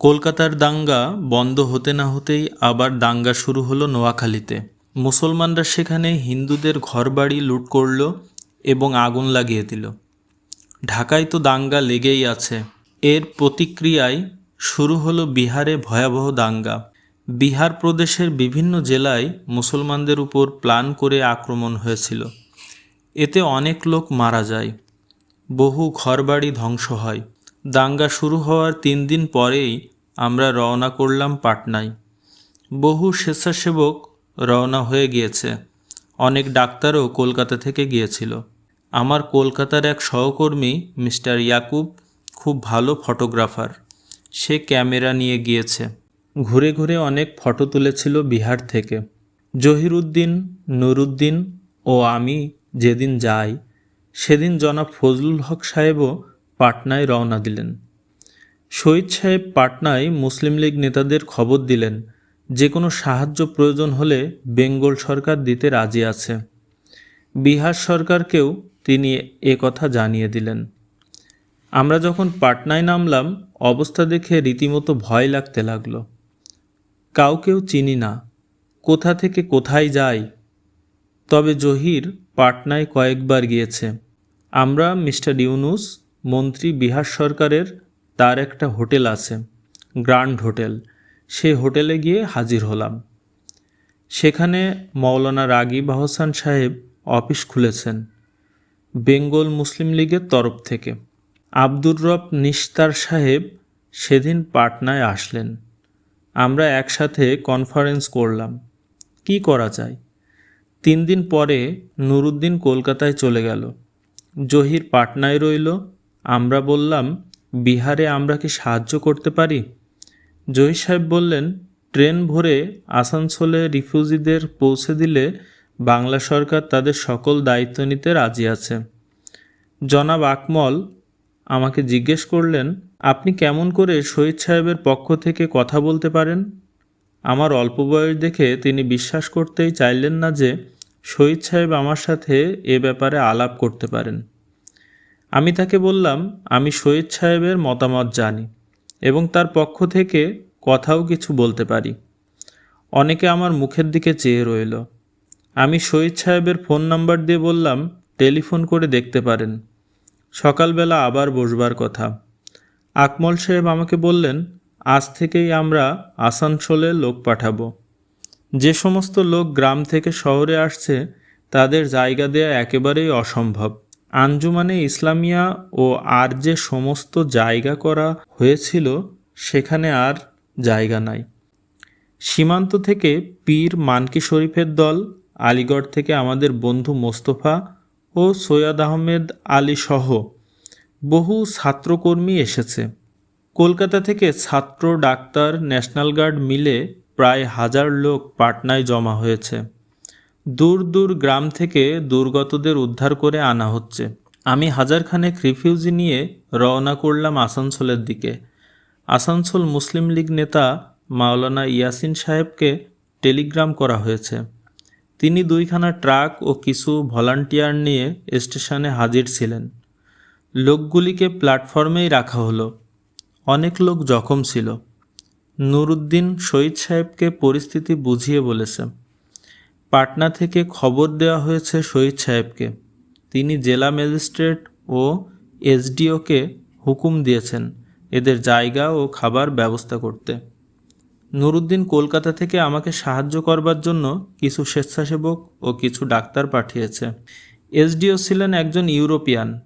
কলকাতার দাঙ্গা বন্ধ হতে না হতেই আবার দাঙ্গা শুরু হলো নোয়াখালীতে। মুসলমানরা সেখানে হিন্দুদের ঘরবাড়ি লুট করল এবং আগুন লাগিয়ে দিল। ঢাকায় তো দাঙ্গা লেগেই আছে। এর প্রতিক্রিয়ায় শুরু হলো বিহারে ভয়াবহ দাঙ্গা। বিহার প্রদেশের বিভিন্ন জেলায় মুসলমানদের উপর প্ল্যান করে আক্রমণ হয়েছিল। এতে অনেক লোক মারা যায়। বহু ঘরবাড়ি ধ্বংস হয়। দাঙ্গা শুরু হওয়ার তিন দিন পরেই আমরা রওনা করলাম পাটনায়। বহু স্বেচ্ছাসেবক রওনা হয়ে গিয়েছে। অনেক ডাক্তারও কলকাতা থেকে গিয়েছিল। আমার কলকাতার এক সহকর্মী, মিস্টার ইয়াকুব, খুব ভালো ফটোগ্রাফার। সে ক্যামেরা নিয়ে গিয়েছে। ঘুরে ঘুরে অনেক ফটো তুলেছিল বিহার থেকে। জহিরুদ্দিন, নুরুদ্দিন ও আমি যেদিন যাই, সেদিন জনাব ফজলুল হক সাহেবও পাটনায় রওনা দিলেন। শহীদ সাহেব পাটনায় মুসলিম লীগ নেতাদের খবর দিলেন যে কোনো সাহায্য প্রয়োজন হলে বেঙ্গল সরকার দিতে রাজি আছে। বিহার সরকারকেও তিনি কথা জানিয়ে দিলেন। আমরা যখন পাটনায় নামলাম, অবস্থা দেখে রীতিমতো ভয় লাগতে লাগল। কাউকেও চিনি না, কোথা থেকে কোথায় যাই। তবে জহির পাটনায় কয়েকবার গিয়েছে। আমরা মিস্টার ইউনুস মন্ত্রী বিহার সরকারের তার একটা হোটেল আছে, গ্র্যান্ড হোটেল। সে হোটেলে গিয়ে হাজির হলাম। সেখানে মৌলানা রাগিব আহসান সাহেব অফিস খুলেছেন, বেঙ্গল মুসলিম লীগের তরফ থেকে। আব্দুর রব নিস্তার সাহেব সেদিন পাটনায় আসলেন। আমরা একসাথে কনফারেন্স করলাম, কি করা যায়? তিন দিন পরে নুরুদ্দিন কলকাতায় চলে গেল। জহির পাটনায় রইল আমরা বললাম, বিহারে আমরা কি সাহায্য করতে পারি? জয়ী সাহেব বললেন, ট্রেন ভরে আসানসোলে রিফিউজিদের পৌঁছে দিলে বাংলা সরকার তাদের সকল দায়িত্ব নিতে রাজি আছে। জনাব আকমল আমাকে জিজ্ঞেস করলেন, আপনি কেমন করে শহীদ সাহেবের পক্ষ থেকে কথা বলতে পারেন? আমার অল্প বয়স দেখে তিনি বিশ্বাস করতেই চাইলেন না যে শহীদ সাহেব আমার সাথে এ ব্যাপারে আলাপ করতে পারেন। আমি তাকে বললাম, আমি শহীদ সাহেবের মতামত জানি এবং তার পক্ষ থেকে কথাও কিছু বলতে পারি। অনেকে আমার মুখের দিকে চেয়ে রইল। আমি শহীদ সাহেবের ফোন নাম্বার দিয়ে বললাম, টেলিফোন করে দেখতে পারেন। সকালবেলা আবার বসবার কথা। আকমল সাহেব আমাকে বললেন, আজ থেকেই আমরা আসানসোলে লোক পাঠাবো। যে সমস্ত লোক গ্রাম থেকে শহরে আসছে, তাদের জায়গা দেয়া একেবারেই অসম্ভব। আঞ্জুমানে ইসলামিয়া ও আর যে সমস্ত জায়গা করা হয়েছিল, সেখানে আর জায়গা নাই। সীমান্ত থেকে পীর মানকি শরীফের দল, আলিগড় থেকে আমাদের বন্ধু মোস্তফা ও সৈয়দ আহমেদ আলী সহ বহু ছাত্রকর্মী এসেছে। কলকাতা থেকে ছাত্র ডাক্তার ন্যাশনাল গার্ড মিলে প্রায় হাজার লোক পাটনায় জমা হয়েছে। দূর দূর গ্রাম থেকে দুর্গতদের উদ্ধার করে আনা হচ্ছে। আমি হাজারখানেক রিফিউজি নিয়ে রওনা করলাম আসানসোলের দিকে। আসানসোল মুসলিম লীগ নেতা মাওলানা ইয়াসিন সাহেবকে টেলিগ্রাম করা হয়েছে। তিনি দুইখানা ট্রাক ও কিছু ভলান্টিয়ার নিয়ে স্টেশনে হাজির ছিলেন। লোকগুলিকে প্ল্যাটফর্মেই রাখা হলো। অনেক লোক জখম ছিল। নুরুদ্দিন শহীদ সাহেবকে পরিস্থিতি বুঝিয়ে বলেছে। পাটনা থেকে খবর দেওয়া হয়েছে শহীদ সাহেবকে। তিনি জেলা ম্যাজিস্ট্রেট ও এসডিওকে হুকুম দিয়েছেন এদের জায়গা ও খাবার ব্যবস্থা করতে। নুরুদ্দিন কলকাতা থেকে আমাকে সাহায্য করবার জন্য কিছু স্বেচ্ছাসেবক ও কিছু ডাক্তার পাঠিয়েছে। এসডিও ছিলেন একজন ইউরোপিয়ান।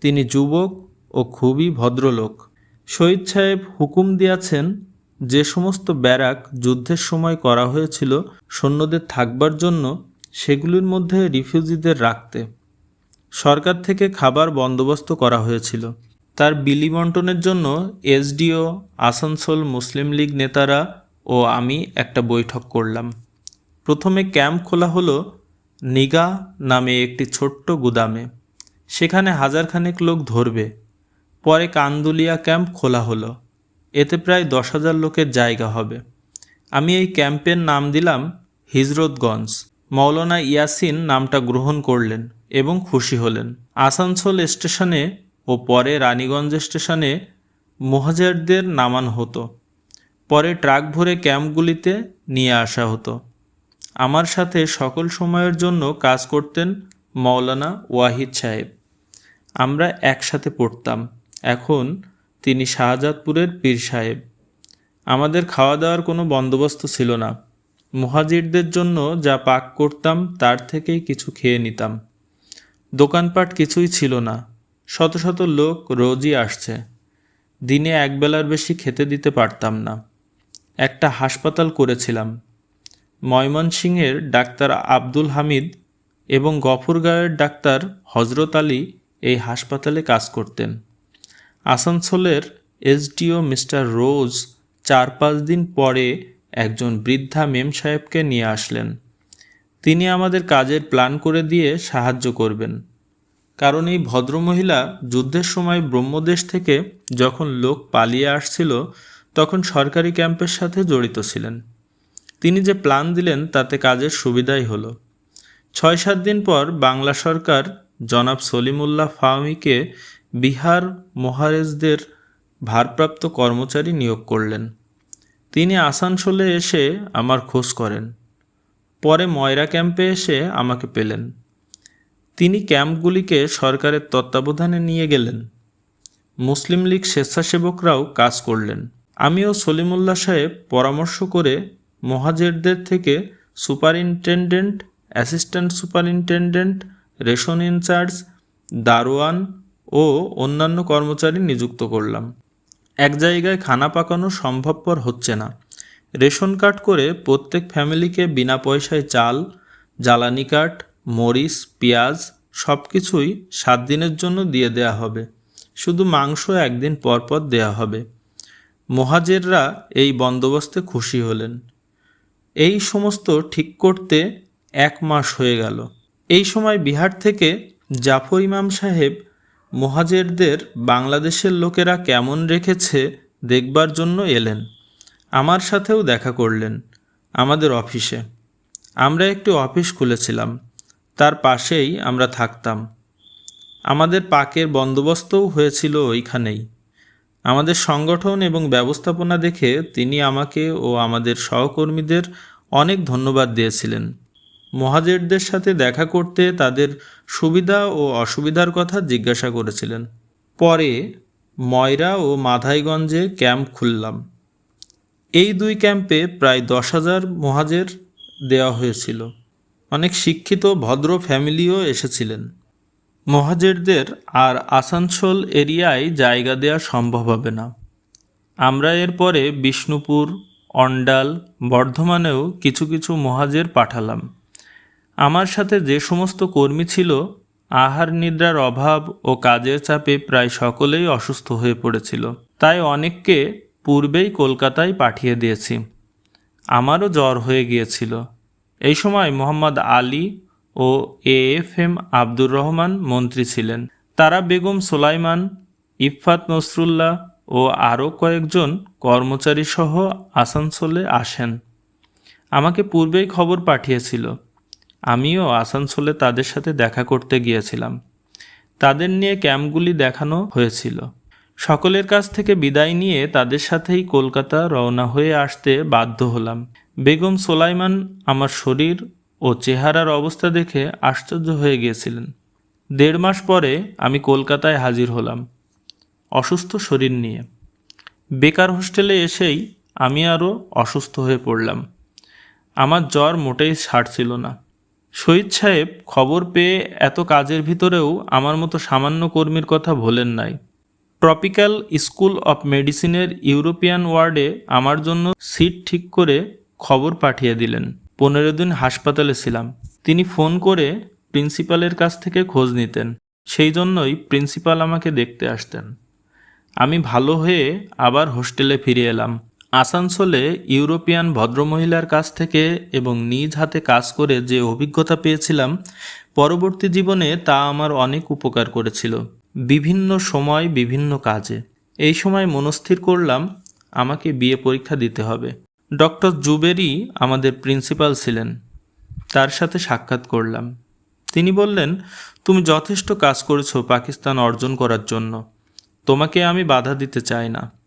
তিনি যুবক ও খুবই ভদ্রলোক। শহীদ সাহেব হুকুম দিয়েছেন যে সমস্ত ব্যারাক যুদ্ধের সময় করা হয়েছিল সৈন্যদের থাকবার জন্য সেগুলির মধ্যে রিফিউজিদের রাখতে সরকার থেকে খাবার বন্দোবস্ত করা হয়েছিল। তার বিলি বন্টনের জন্য এসডিও, আসানসোল মুসলিম লীগ নেতারা ও আমি একটা বৈঠক করলাম। প্রথমে ক্যাম্প খোলা হলো নিগা নামে একটি ছোট্ট গুদামে। সেখানে হাজারখানেক লোক ধরবে। পরে কান্দুলিয়া ক্যাম্প খোলা হলো। এতে প্রায় দশ হাজার লোকের জায়গা হবে। আমি এই ক্যাম্পের নাম দিলাম হিজরতগঞ্জ। মৌলানা ইয়াসিন নামটা গ্রহণ করলেন এবং খুশি হলেন। আসানসোল স্টেশনে ও পরে রানীগঞ্জ স্টেশনে মহাজারদের নামানো হতো। পরে ট্রাক ভরে ক্যাম্পগুলিতে নিয়ে আসা হতো। আমার সাথে সকল সময়ের জন্য কাজ করতেন মৌলানা ওয়াহিদ সাহেব। আমরা একসাথে পড়তাম। এখন তিনি শাহজাদপুরের পীর সাহেব। আমাদের খাওয়া দাওয়ার কোনো বন্দোবস্ত ছিল না। মুহাজিরদের জন্য যা পাক করতাম, তার থেকেই কিছু খেয়ে নিতাম। দোকানপাট কিছুই ছিল না। শত শত লোক রোজই আসছে। দিনে একবেলার বেশি খেতে দিতে পারতাম না। একটা হাসপাতাল করেছিলাম। ময়মনসিংহের ডাক্তার আব্দুল হামিদ এবং গফরগাঁওয়ের ডাক্তার হজরত আলী এই হাসপাতালে কাজ করতেন। আসানসোলের এসডিও মিস্টার রোজ চার পাঁচ দিন পরে একজন বৃদ্ধা মেম সাহেবকে নিয়ে আসলেন। তিনি আমাদের কাজের প্ল্যান করে দিয়ে সাহায্য করবেন। কারণ এই ভদ্রমহিলা যুদ্ধের সময় ব্রহ্মদেশ থেকে যখন লোক পালিয়ে আসছিল, তখন সরকারি ক্যাম্পের সাথে জড়িত ছিলেন। তিনি যে প্ল্যান দিলেন, তাতে কাজের সুবিধাই হলো। ছয় সাত দিন পর বাংলা সরকার জনাব সলিমুল্লাহ ফাহমিকে বিহার মহারেজদের ভারপ্রাপ্ত কর্মচারী নিয়োগ করলেন। তিনি আসানসোলে এসে আমার খোঁজ করেন। পরে ময়রা ক্যাম্পে এসে আমাকে পেলেন। তিনি ক্যাম্পগুলিকে সরকারের তত্ত্বাবধানে নিয়ে গেলেন। মুসলিম লীগ স্বেচ্ছাসেবকরাও কাজ করলেন। আমিও সলিমুল্লাহ সাহেব পরামর্শ করে মহাজেরদের থেকে superintendent, assistant superintendent, ration incharge, দারোয়ান ও অন্যান্য কর্মচারী নিযুক্ত করলাম। এক জায়গায় খানা পাকানো সম্ভবপর হচ্ছে না। রেশন কার্ড করে প্রত্যেক ফ্যামিলিকে বিনা পয়সায় চাল, জ্বালানি কাঠ, মরিচ, পেঁয়াজ সব কিছুই সাত দিনের জন্য দিয়ে দেয়া হবে। শুধু মাংস একদিন পরপর পর দেয়া হবে। মহাজেররা এই বন্দোবস্তে খুশি হলেন। এই সমস্ত ঠিক করতে এক মাস হয়ে গেল। এই সময় বিহার থেকে জাফর ইমাম সাহেব মহাজেরদের বাংলাদেশের লোকেরা কেমন রেখেছে দেখবার জন্য এলেন। আমার সাথেও দেখা করলেন আমাদের অফিসে। আমরা একটি অফিস খুলেছিলাম, তার পাশেই আমরা থাকতাম। আমাদের পাকের বন্দোবস্তও হয়েছিল ওইখানেই। আমাদের সংগঠন এবং ব্যবস্থাপনা দেখে তিনি আমাকে ও আমাদের সহকর্মীদের অনেক ধন্যবাদ দিয়েছিলেন। মহাজেরদের সাথে দেখা করতে তাদের সুবিধা ও অসুবিধার কথা জিজ্ঞাসা করেছিলেন। পরে ময়রা ও মাধাইগঞ্জে ক্যাম্প খুললাম। এই দুই ক্যাম্পে প্রায় দশ হাজার মহাজের দেওয়া হয়েছিল। অনেক শিক্ষিত, ভদ্র ফ্যামিলিও এসেছিলেন। মহাজেরদের আর আসানসোল এরিয়ায় জায়গা দেওয়া সম্ভব হবে না। আমরা এরপরে বিষ্ণুপুর, অন্ডাল, বর্ধমানেও কিছু কিছু মহাজের পাঠালাম। আমার সাথে যে সমস্ত কর্মী ছিল, আহার নিদ্রার অভাব ও কাজের চাপে প্রায় সকলেই অসুস্থ হয়ে পড়েছিল। তাই অনেককে পূর্বেই কলকাতায় পাঠিয়ে দিয়েছি। আমারও জ্বর হয়ে গিয়েছিল। এই সময় মোহাম্মদ আলী ও A F M Abdur Rahman মন্ত্রী ছিলেন। তারা বেগম সোলাইমান, ইফফাত নসরুল্লাহ ও আরও কয়েকজন কর্মচারী সহ আসানসোলে আসেন। আমাকে পূর্বেই খবর পাঠিয়েছিল। আমিও আসানসোলে তাদের সাথে দেখা করতে গিয়েছিলাম। তাদের নিয়ে ক্যাম্পগুলি দেখানো হয়েছিল। সকলের কাছ থেকে বিদায় নিয়ে তাদের সাথেই কলকাতা রওনা হয়ে আসতে বাধ্য হলাম। বেগম সোলাইমান আমার শরীর ও চেহারার অবস্থা দেখে আশ্চর্য হয়ে গিয়েছিলেন। দেড় মাস পরে আমি কলকাতায় হাজির হলাম, অসুস্থ শরীর নিয়ে। বেকার হোস্টেলে এসেই আমি আরও অসুস্থ হয়ে পড়লাম। আমার জ্বর মোটেই ছাড়ছিল না। শহীদ সাহেব খবর পেয়ে এত কাজের ভিতরেও আমার মতো সামান্য কর্মীর কথা ভোলেন নাই। ট্রপিক্যাল স্কুল অফ মেডিসিনের ইউরোপিয়ান ওয়ার্ডে আমার জন্য সিট ঠিক করে খবর পাঠিয়ে দিলেন। পনেরো দিন হাসপাতালে ছিলাম। তিনি ফোন করে প্রিন্সিপালের কাছ থেকে খোঁজ নিতেন। সেই জন্যই প্রিন্সিপাল আমাকে দেখতে আসতেন। আমি ভালো হয়ে আবার হোস্টেলে ফিরে এলাম। আসানসোলে ইউরোপিয়ান ভদ্রমহিলার কাছ থেকে এবং নিজ হাতে কাজ করে যে অভিজ্ঞতা পেয়েছিলাম, পরবর্তী জীবনে তা আমার অনেক উপকার করেছিল। বিভিন্ন সময় বিভিন্ন কাজে। এই সময় মনস্থির করলাম, আমাকে বিয়ে পরীক্ষা দিতে হবে। ডক্টর জুবেরি আমাদের প্রিন্সিপাল ছিলেন। তার সাথে সাক্ষাৎ করলাম। তিনি বললেন, তুমি যথেষ্ট কাজ করেছ পাকিস্তান অর্জন করার জন্য। তোমাকে আমি বাধা দিতে চাই না।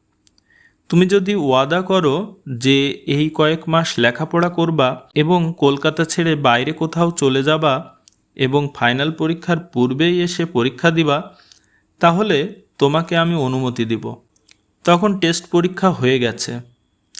তুমি যদি ওয়াদা করো যে এই কয়েক মাস লেখাপড়া করবা এবং কলকাতা ছেড়ে বাইরে কোথাও চলে যাবা এবং ফাইনাল পরীক্ষার পূর্বেই এসে পরীক্ষা দিবা, তাহলে তোমাকে আমি অনুমতি দিব। তখন টেস্ট পরীক্ষা হয়ে গেছে।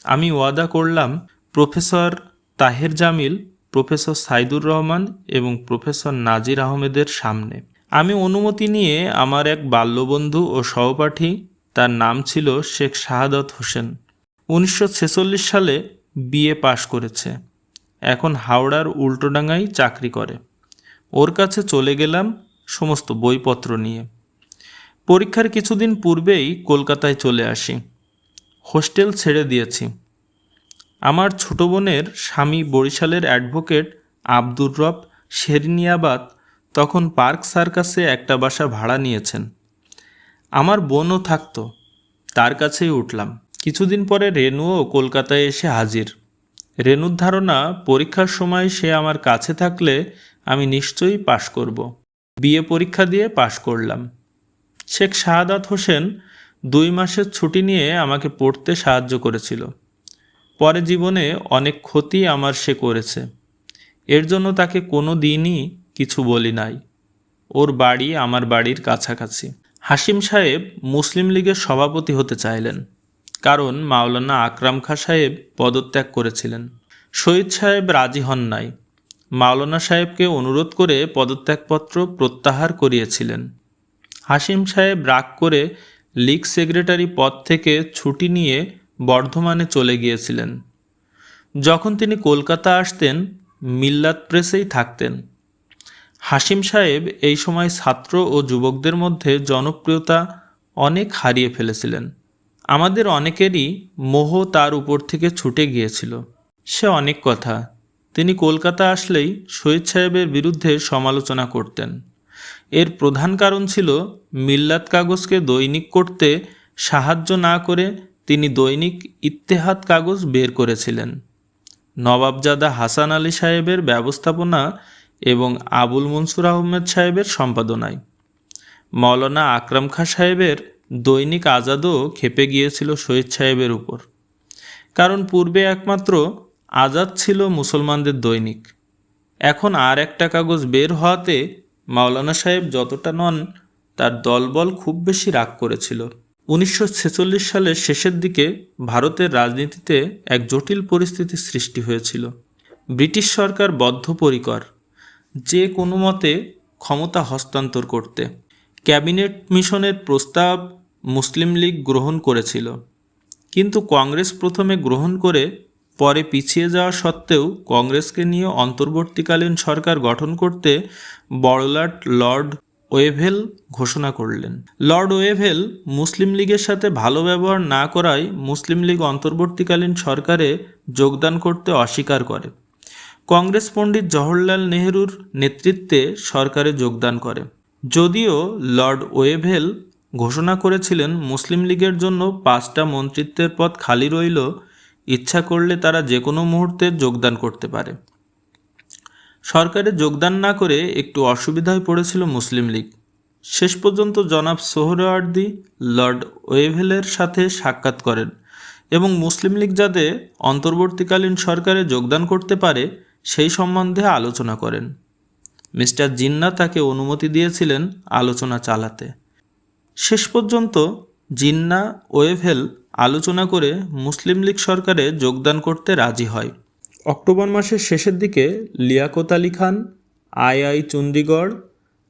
আমি ওয়াদা করলাম, প্রফেসর তাহের জামিল, প্রফেসর সাইদুর রহমান এবং প্রফেসর নাজির আহমেদের সামনে। আমি অনুমতি নিয়ে আমার এক বাল্যবন্ধু ও সহপাঠী তার নাম ছিল শেখ শাহাদত হোসেন। উনিশশো ছেচল্লিশ সালে বিএ পাশ করেছে। এখন হাওড়ার উল্টোডাঙ্গায় চাকরি করে। ওর কাছে চলে গেলাম সমস্ত বইপত্র নিয়ে। পরীক্ষার কিছুদিন পূর্বেই কলকাতায় চলে আসি। হোস্টেল ছেড়ে দিয়েছি। আমার ছোট বোনের স্বামী বরিশালের অ্যাডভোকেট আব্দুর রব শেরিনিয়াবাদ তখন পার্ক সার্কাসে একটা বাসা ভাড়া নিয়েছেন। আমার বোনও থাকতো। তার কাছেই উঠলাম। কিছুদিন পরে রেনুও কলকাতায় এসে হাজির। রেনুর ধারণা, পরীক্ষার সময় সে আমার কাছে থাকলে আমি নিশ্চয়ই পাশ করব। বিয়ে পরীক্ষা দিয়ে পাশ করলাম। শেখ শাহাদাত হোসেন দুই মাসের ছুটি নিয়ে আমাকে পড়তে সাহায্য করেছিল। পরে জীবনে অনেক ক্ষতি আমার সে করেছে। এর জন্য তাকে কোনো দিনই কিছু বলি নাই। ওর বাড়ি আমার বাড়ির কাছাকাছি। হাসিম সাহেব মুসলিম লীগের সভাপতি হতে চাইলেন, কারণ মাওলানা আকরাম খা সাহেব পদত্যাগ করেছিলেন। শহীদ সাহেব রাজি হন নাই। মাওলানা সাহেবকে অনুরোধ করে পদত্যাগপত্র প্রত্যাহার করিয়েছিলেন। হাসিম সাহেব রাগ করে লীগ সেক্রেটারি পদ থেকে ছুটি নিয়ে বর্ধমানে চলে গিয়েছিলেন। যখন তিনি কলকাতা আসতেন, মিল্লাত প্রেসেই থাকতেন। হাসিম সাহেব এই সময় ছাত্র ও যুবকদের মধ্যে জনপ্রিয়তা অনেক হারিয়ে ফেলেছিলেন। আমাদের অনেকেরই মোহ তার উপর থেকে ছুটে গিয়েছিল। সে অনেক কথা। তিনি কলকাতা আসলেই শহীদ সাহেবের বিরুদ্ধে সমালোচনা করতেন। এর প্রধান কারণ ছিল মিল্লাত কাগজকে দৈনিক করতে সাহায্য না করে তিনি দৈনিক ইত্তেহাদ কাগজ বের করেছিলেন। নবাবজাদা হাসান আলী সাহেবের ব্যবস্থাপনা এবং আবুল মনসুর আহমেদ সাহেবের সম্পাদনায়। মৌলানা আকরাম খা সাহেবের দৈনিক আজাদও খেপে গিয়েছিল শহীদ সাহেবের উপর। কারণ পূর্বে একমাত্র আজাদ ছিল মুসলমানদের দৈনিক। এখন আর একটা কাগজ বের হওয়াতে মাওলানা সাহেব যতটা নন, তার দলবল খুব বেশি রাগ করেছিল। উনিশশো ছেচল্লিশ সালের শেষের দিকে ভারতের রাজনীতিতে এক জটিল পরিস্থিতির সৃষ্টি হয়েছিল। ব্রিটিশ সরকার বদ্ধপরিকর। যে কোনো মতে ক্ষমতা হস্তান্তর করতে। ক্যাবিনেট মিশনের প্রস্তাব মুসলিম লীগ গ্রহণ করেছিল। কিন্তু কংগ্রেস প্রথমে গ্রহণ করে পরে পিছিয়ে যাওয়া সত্ত্বেও কংগ্রেসকে নিয়ে অন্তর্বর্তীকালীন সরকার গঠন করতে বড়লাট লর্ড ওয়েভেল ঘোষণা করলেন। লর্ড ওয়েভেল মুসলিম লীগের সাথে ভালো ব্যবহার না করায় মুসলিম লীগ অন্তর্বর্তীকালীন সরকারে যোগদান করতে অস্বীকার করে। কংগ্রেস পণ্ডিত জওহরলাল নেহরুর নেতৃত্বে সরকারে যোগদান করে। যদিও লর্ড ওয়েভেল ঘোষণা করেছিলেন, মুসলিম লীগের জন্য পাঁচটা মন্ত্রিত্বের পদ খালি রইল, ইচ্ছা করলে তারা যে কোনো মুহূর্তে যোগদান করতে পারে। সরকারে যোগদান না করে একটু অসুবিধায় পড়েছিল মুসলিম লীগ। শেষ পর্যন্ত জনাব সোহরাওয়ার্দি লর্ড ওয়েভেলের সাথে সাক্ষাৎ করেন এবং মুসলিম লীগ যাতে অন্তর্বর্তীকালীন সরকারে যোগদান করতে পারে সেই সম্বন্ধে আলোচনা করেন। মিস্টার জিন্না তাকে অনুমতি দিয়েছিলেন আলোচনা চালাতে। শেষ পর্যন্ত জিন্না ওয়েভেল আলোচনা করে মুসলিম লীগ সরকারে যোগদান করতে রাজি হয়। অক্টোবর মাসের শেষের দিকে লিয়াকত আলী খান, আই আই চণ্ডীগড়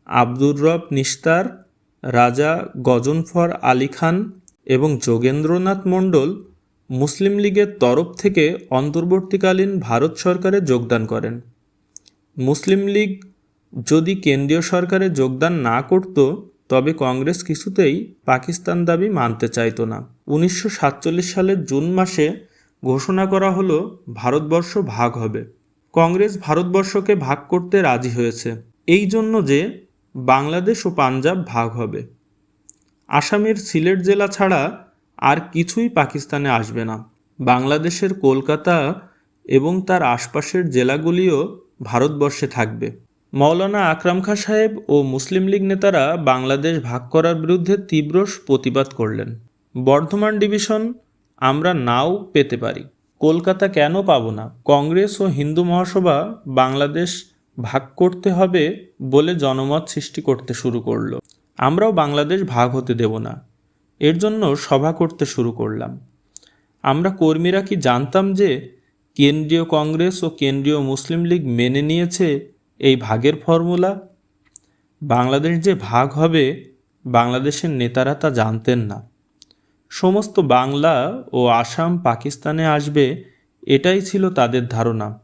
আব্দুর রব নিস্তার, রাজা গজনফর আলী খান এবং যোগেন্দ্রনাথ মণ্ডল মুসলিম লীগের তরফ থেকে অন্তর্বর্তীকালীন ভারত সরকারে যোগদান করেন। মুসলিম লীগ যদি কেন্দ্রীয় সরকারে যোগদান না করত, তবে কংগ্রেস কিছুতেই পাকিস্তান দাবি মানতে চাইতো না। উনিশশো সাতচল্লিশ সালের জুন মাসে ঘোষণা করা হলো, ভারতবর্ষ ভাগ হবে। কংগ্রেস ভারতবর্ষকে ভাগ করতে রাজি হয়েছে। এই জন্য যে বাংলাদেশ ও পাঞ্জাব ভাগ হবে। আসামের সিলেট জেলা ছাড়া আর কিছুই পাকিস্তানে আসবে না। বাংলাদেশের কলকাতা এবং তার আশপাশের জেলাগুলিও ভারতবর্ষে থাকবে। মৌলানা আকরাম খা সাহেব ও মুসলিম লীগ নেতারা বাংলাদেশ ভাগ করার বিরুদ্ধে তীব্র প্রতিবাদ করলেন। বর্ধমান ডিভিশন, আমরা নাও পেতে পারি। কলকাতা কেন পাবো না? কংগ্রেস ও হিন্দু মহাসভা বাংলাদেশ ভাগ করতে হবে বলে জনমত সৃষ্টি করতে শুরু করল। আমরাও বাংলাদেশ ভাগ হতে দেব না। এর জন্য সভা করতে শুরু করলাম। আমরা কর্মীরা কি জানতাম যে কেন্দ্রীয় কংগ্রেস ও কেন্দ্রীয় মুসলিম লীগ মেনে নিয়েছে এই ভাগের ফর্মুলা? বাংলাদেশ যে ভাগ হবে, বাংলাদেশের নেতারা তা জানতেন না। সমস্ত বাংলা ও আসাম পাকিস্তানে আসবে, এটাই ছিল তাদের ধারণা।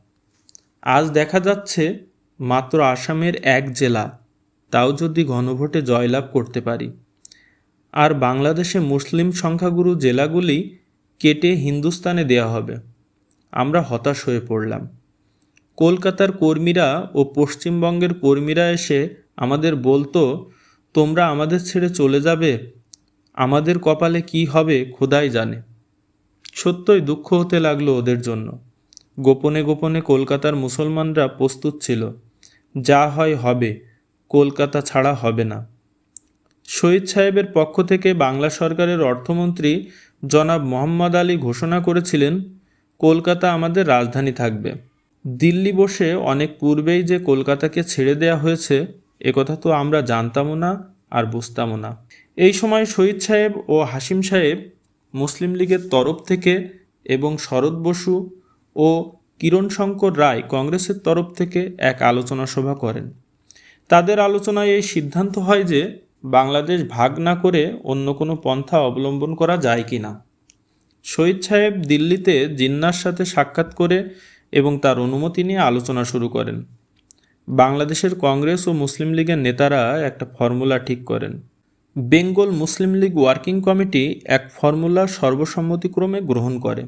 আজ দেখা যাচ্ছে মাত্র আসামের এক জেলা, তাও যদি গণভোটে জয়লাভ করতে পারি। আর বাংলাদেশে মুসলিম সংখ্যাগুরু জেলাগুলি কেটে হিন্দুস্তানে দেওয়া হবে। আমরা হতাশ হয়ে পড়লাম। কলকাতার কর্মীরা ও পশ্চিমবঙ্গের কর্মীরা এসে আমাদের বলতো, তোমরা আমাদের ছেড়ে চলে যাবে? আমাদের কপালে কি হবে খোদাই জানে। সত্যই দুঃখ হতে লাগল ওদের জন্য। গোপনে গোপনে কলকাতার মুসলমানরা প্রস্তুত ছিল। যা হয় হবে, কলকাতা ছাড়া হবে না। শহীদ সাহেবের পক্ষ থেকে বাংলা সরকারের অর্থমন্ত্রী জনাব মোহাম্মদ আলী ঘোষণা করেছিলেন, কলকাতা আমাদের রাজধানী থাকবে। দিল্লি বসে অনেক পূর্বেই যে কলকাতাকে ছেড়ে দেয়া হয়েছে একথা তো আমরা জানতামও না আর বুঝতামও না। এই সময় শহীদ সাহেব ও হাসিম সাহেব মুসলিম লীগের তরফ থেকে এবং শরৎ বসু ও কিরণ শঙ্কর রায় কংগ্রেসের তরফ থেকে এক আলোচনা সভা করেন। তাদের আলোচনায় এই সিদ্ধান্ত হয় যে বাংলাদেশ ভাগ না করে অন্য কোনো পন্থা অবলম্বন করা যায় কি না? শহীদ সাহেব দিল্লিতে জিন্নার সাথে সাক্ষাৎ করে এবং তার অনুমতি নিয়ে আলোচনা শুরু করেন। বাংলাদেশের কংগ্রেস ও মুসলিম লীগের নেতারা একটা ফর্মুলা ঠিক করেন। বেঙ্গল মুসলিম লীগ ওয়ার্কিং কমিটি এক ফর্মুলা সর্বসম্মতিক্রমে গ্রহণ করে।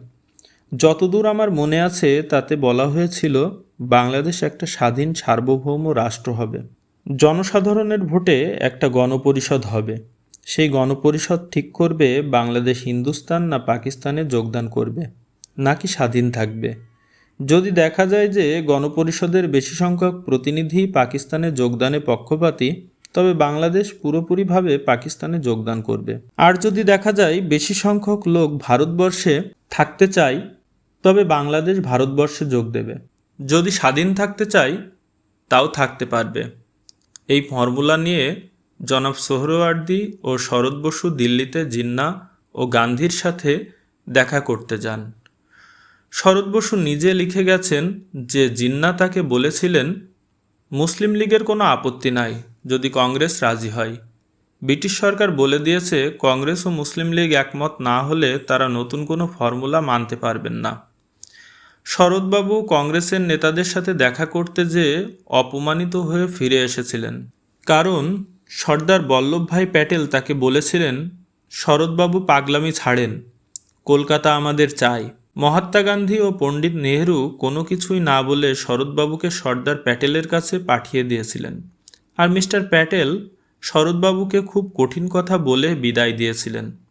যতদূর আমার মনে আছে, তাতে বলা হয়েছিল, বাংলাদেশ একটা স্বাধীন সার্বভৌম রাষ্ট্র হবে। জনসাধারণের ভোটে একটা গণপরিষদ হবে। সেই গণপরিষদ ঠিক করবে বাংলাদেশ, হিন্দুস্তান না পাকিস্তানে যোগদান করবে, নাকি স্বাধীন থাকবে? যদি দেখা যায় যে গণপরিষদের বেশি সংখ্যক প্রতিনিধি পাকিস্তানে যোগদানে পক্ষপাতী, তবে বাংলাদেশ পুরোপুরিভাবে পাকিস্তানে যোগদান করবে। আর যদি দেখা যায় বেশি সংখ্যক লোক ভারতবর্ষে থাকতে চায়, তবে বাংলাদেশ ভারতবর্ষে যোগ দেবে। যদি স্বাধীন থাকতে চাই তাও থাকতে পারবে। এই ফর্মুলা নিয়ে জনাব সোহরওয়ার্দী ও শরৎ বসু দিল্লিতে জিন্না ও গান্ধীর সাথে দেখা করতে যান। শরৎ বসু নিজে লিখে গেছেন যে জিন্না তাকে বলেছিলেন, মুসলিম লীগের কোনো আপত্তি নাই, যদি কংগ্রেস রাজি হয়। ব্রিটিশ সরকার বলে দিয়েছে, কংগ্রেস ও মুসলিম লীগ একমত না হলে তারা নতুন কোনো ফর্মুলা মানতে পারবেন না। শরৎবাবু কংগ্রেসের নেতাদের সাথে দেখা করতে যেয়ে অপমানিত হয়ে ফিরে এসেছিলেন। কারণ সর্দার বল্লভভাই প্যাটেল তাকে বলেছিলেন, শরৎবাবু পাগলামি ছাড়েন, কলকাতা আমাদের চাই। মহাত্মা গান্ধী ও পণ্ডিত নেহেরু কোনো কিছুই না বলে শরৎবাবুকে সর্দার প্যাটেলের কাছে পাঠিয়ে দিয়েছিলেন। আর মিস্টার প্যাটেল শরৎবাবুকে খুব কঠিন কথা বলে বিদায় দিয়েছিলেন।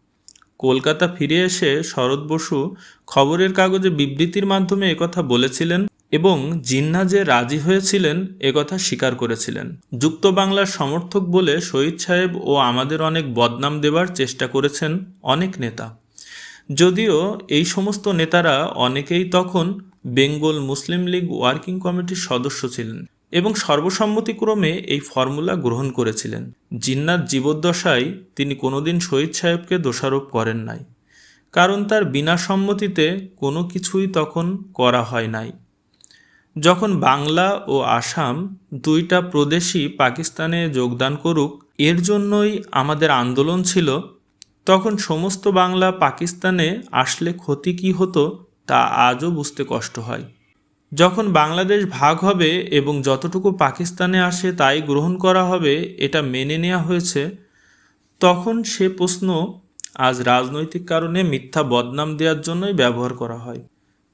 কলকাতা ফিরে এসে শরৎ বসু খবরের কাগজে বিবৃতির মাধ্যমে একথা বলেছিলেন এবং জিন্না যে রাজি হয়েছিলেন একথা স্বীকার করেছিলেন। যুক্ত বাংলার সমর্থক বলে শহীদ সাহেব ও আমাদের অনেক বদনাম দেবার চেষ্টা করেছেন অনেক নেতা। যদিও এই সমস্ত নেতারা অনেকেই তখন বেঙ্গল মুসলিম লীগ ওয়ার্কিং কমিটির সদস্য ছিলেন। এবং সর্বসম্মতিক্রমে এই ফর্মুলা গ্রহণ করেছিলেন। জিন্নাত জীবদ্দশায় তিনি কোনোদিন শহীদ সাহেবকে দোষারোপ করেন নাই। কারণ তার বিনা সম্মতিতে কোনো কিছুই তখন করা হয় নাই। যখন বাংলা ও আসাম দুইটা প্রদেশই পাকিস্তানে যোগদান করুক, এর জন্যই আমাদের আন্দোলন ছিল। তখন সমস্ত বাংলা পাকিস্তানে আসলে ক্ষতি কী হতো তা আজও বুঝতে কষ্ট হয়। যখন বাংলাদেশ ভাগ হবে এবং যতটুকু পাকিস্তানে আসে তাই গ্রহণ করা হবে, এটা মেনে নেওয়া হয়েছে, তখন সে প্রশ্ন আজ রাজনৈতিক কারণে মিথ্যা বদনাম দেওয়ার জন্যই ব্যবহার করা হয়।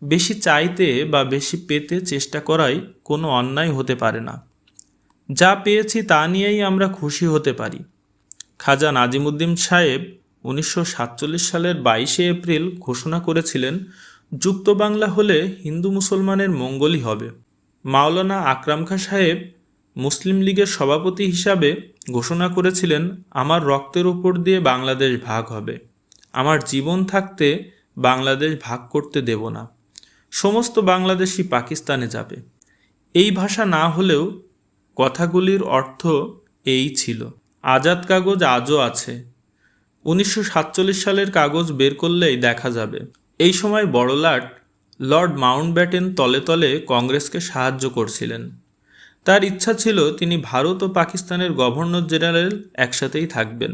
বেশি চাইতে বা বেশি পেতে চেষ্টা করাই কোনো অন্যায় হতে পারে না। যা পেয়েছি তা নিয়েই আমরা খুশি হতে পারি। খাজা নাজিমুদ্দিন সাহেব উনিশশো সাতচল্লিশ সালের বাইশে এপ্রিল ঘোষণা করেছিলেন যুক্ত বাংলা হলে হিন্দু মুসলমানের মঙ্গলই হবে। মাওলানা আকরাম খা সাহেব মুসলিম লীগের সভাপতি হিসাবে ঘোষণা করেছিলেন, আমার রক্তের উপর দিয়ে বাংলাদেশ ভাগ হবে। আমার জীবন থাকতে বাংলাদেশ ভাগ করতে দেব না। সমস্ত বাংলাদেশই পাকিস্তানে যাবে। এই ভাষা না হলেও কথাগুলির অর্থ এই ছিল। আজাদ কাগজ আজও আছে। উনিশশো সাতচল্লিশ সালের কাগজ বের করলেই দেখা যাবে। এই সময় বড়লাট লর্ড মাউন্টব্যাটেন তলে তলে কংগ্রেসকে সাহায্য করছিলেন। তার ইচ্ছা ছিল তিনি ভারত ও পাকিস্তানের গভর্নর জেনারেল একসাথেই থাকবেন।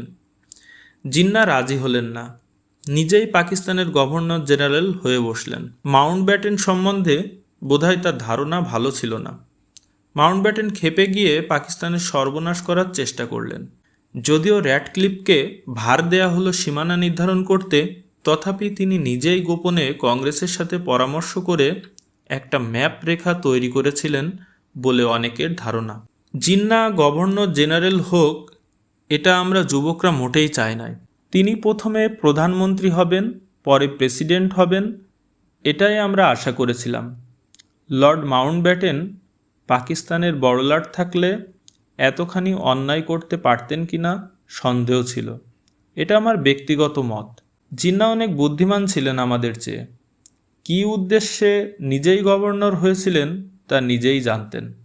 জিন্না রাজি হলেন না। নিজেই পাকিস্তানের গভর্নর জেনারেল হয়ে বসলেন। মাউন্টব্যাটেন সম্বন্ধে বোধহয় তার ধারণা ভালো ছিল না। মাউন্টব্যাটেন খেপে গিয়ে পাকিস্তানের সর্বনাশ করার চেষ্টা করলেন। যদিও র্যাডক্লিফকে ভার দেয়া হলো সীমানা নির্ধারণ করতে তথাপি তিনি নিজেই গোপনে কংগ্রেসের সাথে পরামর্শ করে একটা ম্যাপ রেখা তৈরি করেছিলেন বলে অনেকের ধারণা। জিন্না গভর্নর জেনারেল হোক, এটা আমরা যুবকরা মোটেই চাই নাই। তিনি প্রথমে প্রধানমন্ত্রী হবেন, পরে প্রেসিডেন্ট হবেন, এটাই আমরা আশা করেছিলাম। লর্ড মাউন্টব্যাটেন পাকিস্তানের বড়লাট থাকলে এতখানি অন্যায় করতে পারতেন কিনা সন্দেহ ছিল। এটা আমার ব্যক্তিগত মত। জিন্না অনেক বুদ্ধিমান ছিলেন আমাদের চেয়ে। কী উদ্দেশ্যে নিজেই গভর্নর হয়েছিলেন তা নিজেই জানতেন।